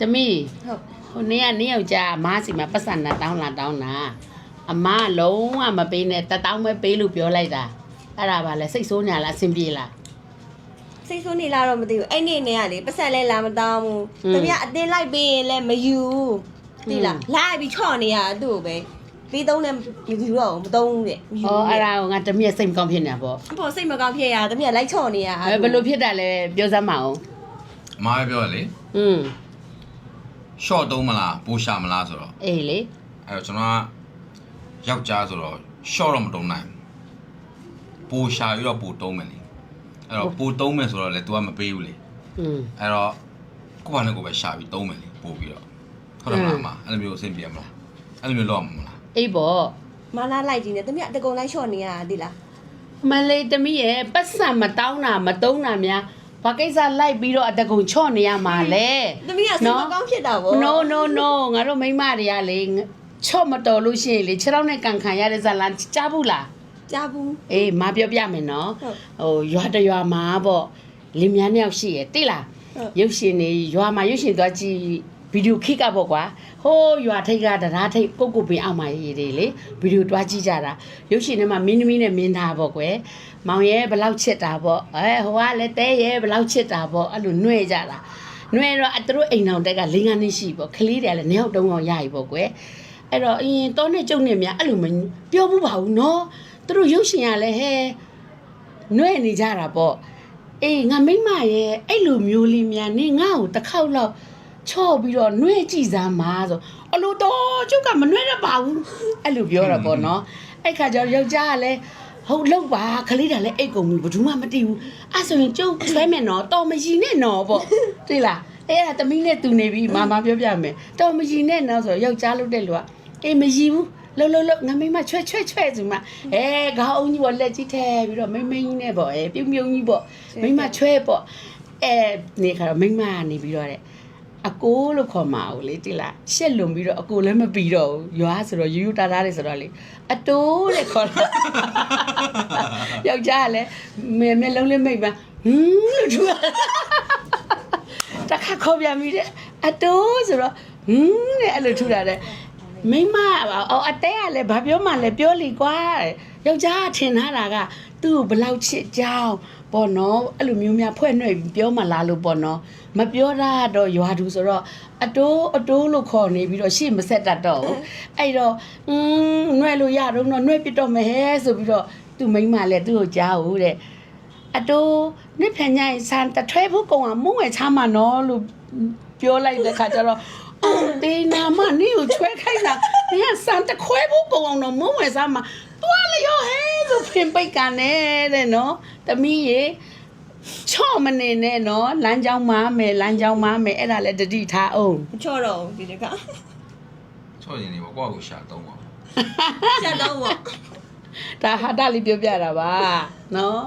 တမီးဟုတ်ဟိုနေ့ကနေ့ယောက်ျားအမစီမှာပတ်စံနာတောင်းလာတောင်းတာအမကလုံးဝမပေးနဲ့တတောင်းပဲပေးလို့ပြောလိုက်တာအဲ့ဒါပါလဲစိတ်ဆိုးညာလားအဆင်ပြေလား စိတ်ဆိုးနေလားတော့မသိဘူးအဲ့နေ့နဲ့ကလေပတ်ဆက်လဲလာမတောင်းဘူးဟွန်းသူကအတင်းလိုက်ပေးရင်လည်းမယူဘူးသိလားဟွန်း လိုက်ပြီးချော့နေရတာသူ့ကိုပဲပေးသုံးလည်းမယူတော့ဘူးမသုံးဘူးတဲ့မယူဩဘူးအဲ့တဲ့ဒါကငါတမီးရဲ့စိတ်မကောင်းဖြစ်နေတာပေါ့အဖေစိတ်မကောင်းဖြစ်ရတာတမီးကလိုက်ချော့နေရတာ အဲဘယ်လိုဖြစ်တာလဲပြောစမ်းမအောင်အမားပဲပြောရလေอืม short သုံးမလားပိုရှာမလားဆိုတော့ အေးလေ အဲ့တော့ကျွန်တော်ကယောက်ျားဆိုတော့ short တော့မတုံးနိုင်ဘူးပိုရှာပြီးတော့ပိုတုံးမယ်လေအဲ့တော့ပိုတုံးမယ်ဆိုတော့လေ तू ကမပေးဘူးလေ อืม အဲ့တော့ကိုယ့်ဘာနဲ့ကိုယ်ပဲရှာပြီးတုံးမယ်လေပို့ပြီးတော့ဟုတ်တယ်မလားအမအဲ့လိုမျိုးအဆင်ပြေမလားအဲ့လိုမျိုးလုပ်ရမှာမလား အေးပေါ့ မနာလိုက်ကြည့်နေတမီးကတကုံလိုက်ချော့နေရတာသိလား မလေးတမီးရဲ့ပတ်စံမတောင်းတာမတုံးတာများ ဘာကိစ္စလိုက်ပြီးတော့အတကုံချော့နေရမှာလဲတမီးကစိတ်မကောင်းဖြစ်တာဗော no no no ငါတို့မိန်းမတွေကလေချော့မတော်လို့ရှိရင်လေခြေထောက်နဲ့ကန်ခံရတဲ့ဇာလန်ကြားဘူးလားကြားဘူးအေးမပြောပြမယ်နော်ဟုတ်ဟိုရွာတရွာမှာပေါ့လင်မြန်းမြောက်ရှိရတိလားဟုတ်ရုပ်ရှင်နေရွာမှာရုပ်ရှင်သွားကြည့် ဗီဒီယိုခိကပေါ့ကွာဟိုးရွာထိတ်ကတရားထိတ်ကိုကိုပင်အောင်မရေးတွေလေဗီဒီယိုတွားကြည့်ကြတာရုပ်ရှင်ထဲမှာမင်းသမီးနဲ့မင်းသားပေါ့ကွယ်မောင်ရဲဘယ်လောက်ချစ်တာပေါ့အဲဟိုကလည်းတဲရဲဘယ်လောက်ချစ်တာပေါ့အဲ့လိုနှွဲကြတာနှွဲတော့အသူတို့အိမ်အောင်တက်က၄၅နှစ်ရှိပေါ့ကလေးတွေကလည်းနေအောင်တုံးအောင်ရပြီပေါ့ကွယ်အဲ့တော့အရင်တောနဲ့ကျုံနဲ့များအဲ့လိုမပြောဘူးပါဘူးနော်သူတို့ရုပ်ရှင်ကလည်းဟဲနှွဲနေကြတာပေါ့အေးငါမိမရဲ့အဲ့လိုမျိုးလေးများနေငါ့ကိုတစ်ခေါက်လောက် ချော့ပြီးတော့နှွဲကြည့်စမ်းပါဆိုအလိုတော့ကျုပ်ကမနှွဲရပါဘူးအဲ့လိုပြောတာပေါ့နော်အဲ့ခါကျတော့ယောက်ျားကလည်းဟုတ်လောက်ပါခလေးတာလည်းအိတ်ကုန်ပြီဘယ်သူမှမတည်ဘူးအဲ့ဆိုရင်ကျုပ်ဆွဲမယ်နော်တော်မကြီးနဲ့နော်ပေါ့သိလားအဲ့ဒါတမီးနဲ့တူနေပြီမာမပြောပြမယ်တော်မကြီးနဲ့နော်ဆိုတော့ယောက်ျားလုပ်တဲ့လူကအေးမကြီးဘူးလှုပ်လှုပ်လှုပ်ငါမိမချွဲချွဲချွဲဆိုမှအဲခေါင်းအုံးကြီးပေါ်လက်ကြီးထဲပြီးတော့မိမ့်မိန်ကြီးနဲ့ပေါ့အဲပြုံးပြုံးကြီးပေါ့မိမချွဲပေါ့အဲနေခါတော့မိမကနေပြီးတော့တဲ့ အကိုလို့ခေါ်မှာကိုလေတိလားရှက်လွန်ပြီးတော့အကိုလည်းမပြီးတော့ဘူးရွာဆိုတော့ယူယူတာတာလေးဆိုတော့လေအတိုးတဲ့ခေါ်တာယောက်ျားကလည်းမေမျက်လုံးလေးမိတ်ပါဟင်းလို့ထူတာတခါခေါ်ပြန်ပြီတဲ့အတိုးဆိုတော့ဟင်းတဲ့အဲ့လိုထူတာတဲ့မိမအော်အတဲကလည်းဘာပြောမှလဲပြောလီကွာတဲ့ယောက်ျားကထင်ထားတာကသူ့ကိုဘယ်လောက်ချစ်ကြောင်း ပေါ့နော်အဲ့လိုမျိုးများဖွဲ့နှဲ့ပြီးပြောမှလားလို့ပေါ့နော်မပြောတာတော့ရွာသူဆိုတော့အတိုးအတိုးလို့ခေါ်နေပြီးတော့ရှေ့မဆက်တတ်တော့ဘူးအဲ့တော့อืมနှွဲလို့ရတော့တော့နှွဲပြစ်တော့မယ်ဟဲ့ဆိုပြီးတော့သူ့မိန်းမလည်းသူ့ကိုကြားဦးတဲ့အတိုးနှစ်ဖန်ညရင်စံတထွဲဖို့ကောင်ကမုံဝဲချမှာနော်လို့ပြောလိုက်တဲ့ခါကျတော့အော်တေးနာမနေကိုချွဲခိုင်းတာနေကစံတခွဲဖို့ကုန်အောင်တော့မုံဝဲစားမှာတွား လျောဟဲဆိုဖင်ပိတ်ကန်နေတဲ့နော်တမီးရေချော့မနေနဲ့နော်လမ်းကြောင်းမားမယ်လမ်းကြောင်းမားမယ်အဲ့ဒါလည်းတတိထားအောင်မချော့တော့ဘူးဒီတကချော့ရင်နေပေါ့ကိုယ့်ကိုရှာတုံးပါချက်တော့ဗောဒါဟာတာလေးပြောပြတာပါနော်